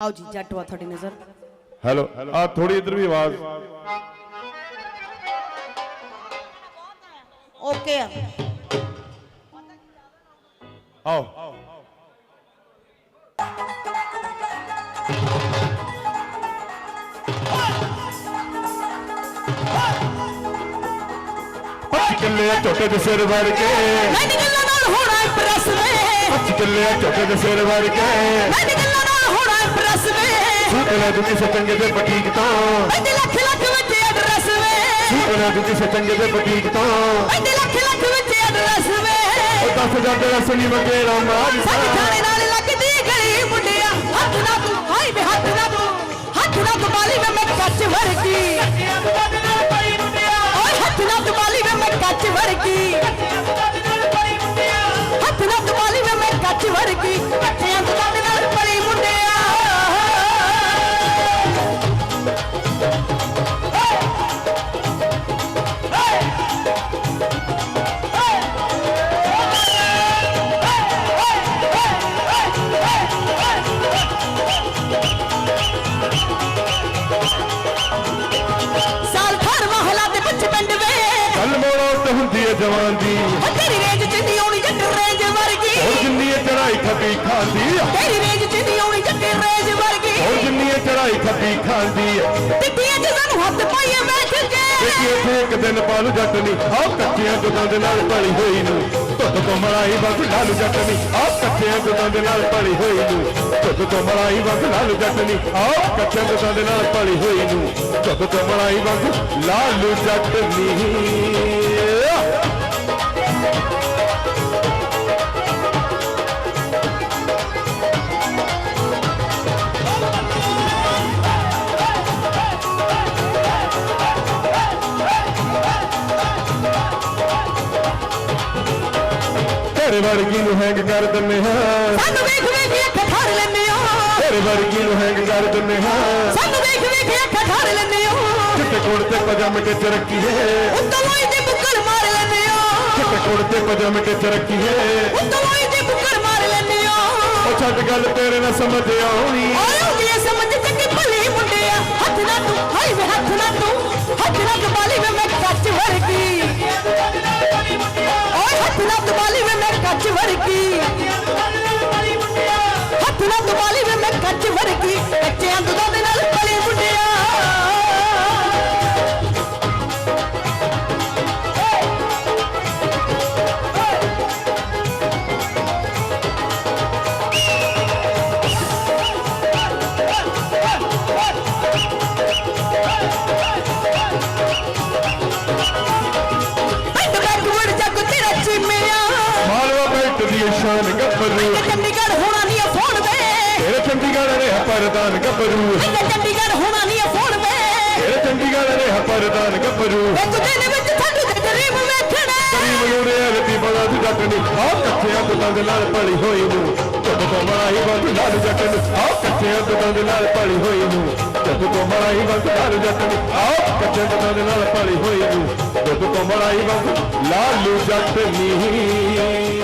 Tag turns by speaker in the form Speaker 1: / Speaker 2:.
Speaker 1: ਆਓ ਜੀ ਜੱਟਵਾ ਤੁਹਾਡੀ ਨਜ਼ਰ।
Speaker 2: ਹੈਲੋ ਆ ਥੋੜੀ ਇਧਰ ਵੀ ਆਵਾਜ਼।
Speaker 1: ਓਕੇ ਆ।
Speaker 2: ਆਓ। ਕਿੱਲੇ ਝੋਟੇ ਦੇ ਸਿਰ ਵੜ ਕੇ।
Speaker 1: ਮੈਂ ਨੀ ਗੱਲਾਂ ਨਾਲ ਹੋਣਾ ਇੰਪ੍ਰੈਸ ਵੇ।
Speaker 2: ਕਿੱਲੇ ਝੋਟੇ ਦੇ ਸਿਰ ਵੜ ਕੇ।
Speaker 1: ਮੈਂ ਨੀ ਇੰਪ੍ਰੈਸ ਵੇ।
Speaker 2: ਸੂਟਣਾ ਦੁੱਕੀ ਸਚੰਗੇ ਦੇ ਬਟੀਕ ਤੋਂ।
Speaker 1: ਪੈਂਦੇ ਲੱਖ ਲੱਖ ਵਿੱਚ ਐਡਰੈਸ ਵੇ।
Speaker 2: ਸੂਟਣਾ ਦੁੱਕੀ ਸਚੰਗੇ ਦੇ ਬਟੀਕ ਤੋਂ।
Speaker 1: ਪੈਂਦੇ ਲੱਖ ਲੱਖ ਵਿੱਚ ਐਡਰੈਸ ਵੇ।
Speaker 2: ਉਹ 10000 ਦਾ ਰਸ ਨਹੀਂ ਮੰਗੇ ਰਾਮਾ
Speaker 1: ਸਾਡੇ ਥਾਣੇ ਨਾਲ
Speaker 2: ਜਵਾਨ ਦੀ
Speaker 1: ਓ ਤੇਰੀ ਰੇਂਜ ਚ ਨਹੀਂ ਆਉਣੀ ਜੱਟ ਰੇਂਜ ਵਰਗੀ
Speaker 2: ਹੋਰ ਜਿੰਨੀ ਹੈ ਚੜਾਈ ਖੱਬੀ ਖਾਂਦੀ ਆ
Speaker 1: ਤੇਰੀ ਰੇਂਜ ਚ ਨਹੀਂ ਆਉਣੀ ਜੱਟ ਰੇਂਜ ਵਰਗੀ
Speaker 2: ਹੋਰ ਜਿੰਨੀ ਹੈ ਚੜਾਈ ਖੱਬੀ ਖਾਂਦੀ ਆ
Speaker 1: ਟਿੱਟੀਆਂ ਚ ਸਾਨੂੰ ਹੱਥ ਪਾਈਏ ਬੈਠ ਕੇ
Speaker 2: ਦੇਖੀ ਇੱਥੇ ਇੱਕ ਦਿਨ ਪਾਲੂ ਜੱਟ ਨਹੀਂ ਆਹ ਕੱਚਿਆਂ ਦੁੱਧਾਂ ਦੇ ਨਾਲ ਭਲੀ ਹੋਈ ਨੂੰ ਧੁੱਤ ਤੋਂ ਮਲਾਈ ਵਗ ਲਾਲੂ ਜੱਟ ਨਹੀਂ ਆਹ ਕੱਚਿਆਂ ਦੁੱਧਾਂ ਦੇ ਨਾਲ ਭਲੀ ਹੋਈ ਨੂੰ ਧੁੱਤ ਤੋਂ ਮਲਾਈ ਵਗ ਲਾਲੂ ਜੱਟ ਨਹੀਂ ਆਹ ਕੱਚਿਆਂ ਦੁੱਧਾਂ ਦੇ ਨਾਲ ਭਲੀ ਹੋਈ ਨੂੰ ਧੁੱਤ ਤੋਂ ਮਲਾਈ ਵਗ ਲਾਲੂ ਜੱਟ ਨਹੀਂ ਤੇਰੇ ਵਰਗੀ ਨੂੰ ਹੈਂਗ ਕਰ ਦਿੰਨੇ ਹਾਂ
Speaker 1: ਸਾਨੂੰ ਵੇਖ ਵੇਖ ਅੱਖ ਠਾਰ ਲੈਂਦੇ ਹੋ
Speaker 2: ਤੇਰੇ ਵਰਗੀ ਨੂੰ ਹੈਂਗ ਕਰ ਦਿੰਨੇ ਹਾਂ
Speaker 1: ਸਾਨੂੰ ਵੇਖ ਵੇਖ ਅੱਖ ਠਾਰ ਲੈਂਦੇ ਹੋ
Speaker 2: ਚਿੱਟੇ ਕੋੜ ਤੇ ਪਜਾਮੇ ਤੇ ਚਰਕੀ ਹੈ
Speaker 1: ਉੱਤੋਂ ਲੋਈ ਦੇ ਬੁੱਕਲ ਮਾਰ ਲੈਂਦੇ ਹੋ
Speaker 2: ਚਿੱਟੇ ਕੋੜ ਤੇ ਪਜਾਮੇ ਤੇ ਚਰਕੀ ਹੈ
Speaker 1: ਉੱਤੋਂ ਲੋਈ ਦੇ ਬੁੱਕਲ ਮਾਰ ਲੈਂਦੇ ਹੋ
Speaker 2: ਉਹ ਛੱਡ ਗੱਲ ਤੇਰੇ ਨਾਲ ਸਮਝ ਆਉਣੀ
Speaker 1: ਓਏ ਹੁੰਦੀ ਐ ਸਮਝ ਚੰਗੀ ਭਲੀ ਮੁੰਡਿਆ ਹੱਥ ਨਾ ਤੂੰ ਹਾਈ ਵੇ ਹੱਥ ਨਾ ਤੂੰ ਹੱਥ ਨਾ
Speaker 2: Thank. ਗੱਭਰੂ।
Speaker 1: ਤੇ ਚੰਡੀਗੜ੍ਹ ਹੋਣਾ ਨਹੀਂ ਆ ਫੋਨ ਵੇ।
Speaker 2: ਤੇਰੇ ਚੰਡੀਗੜ੍ਹ ਰਿਹਾ ਪਰਦਾਨ ਗੱਭਰੂ।
Speaker 1: ਤੇ ਚੰਡੀਗੜ੍ਹ ਹੋਣਾ ਨਹੀਂ ਆ ਫੋਨ ਵੇ।
Speaker 2: ਤੇਰੇ ਚੰਡੀਗੜ੍ਹ ਰਿਹਾ ਪਰਦਾਨ ਗੱਭਰੂ।
Speaker 1: ਇੱਕ ਦਿਨ ਵਿੱਚ ਠੰਡ ਦੇ ਗਰੀਬ ਵੇਖਣੇ।
Speaker 2: ਮਲੂੜੇ ਰਤੀ ਬੜਾ ਤੂੰ ਜੱਟ ਨਹੀਂ। ਆਹ ਕੱਚਿਆਂ ਦੁੱਤਾਂ ਦੇ ਨਾਲ ਭਲੀ ਹੋਈ ਨੂੰ। ਜਦ ਤੋਂ ਮਰਾਈ ਵਗ ਲਾਲ ਜੱਟ ਨੂੰ ਆਹ ਕੱਚਿਆਂ ਦੁੱਤਾਂ ਦੇ ਨਾਲ ਭਲੀ ਹੋਈ ਨੂੰ। ਜਦ ਤੋਂ ਮਰਾਈ ਵਗ ਲਾਲ ਜੱਟ ਨੂੰ ਆਹ ਕੱਚਿਆਂ ਦੁੱਤਾਂ ਦੇ ਨਾਲ ਭਲੀ ਹੋਈ ਨੂੰ। ਜਦ ਤੋਂ ਮਰਾਈ ਵਗ ਲਾਲ ਜੱਟ ਨਹੀਂ।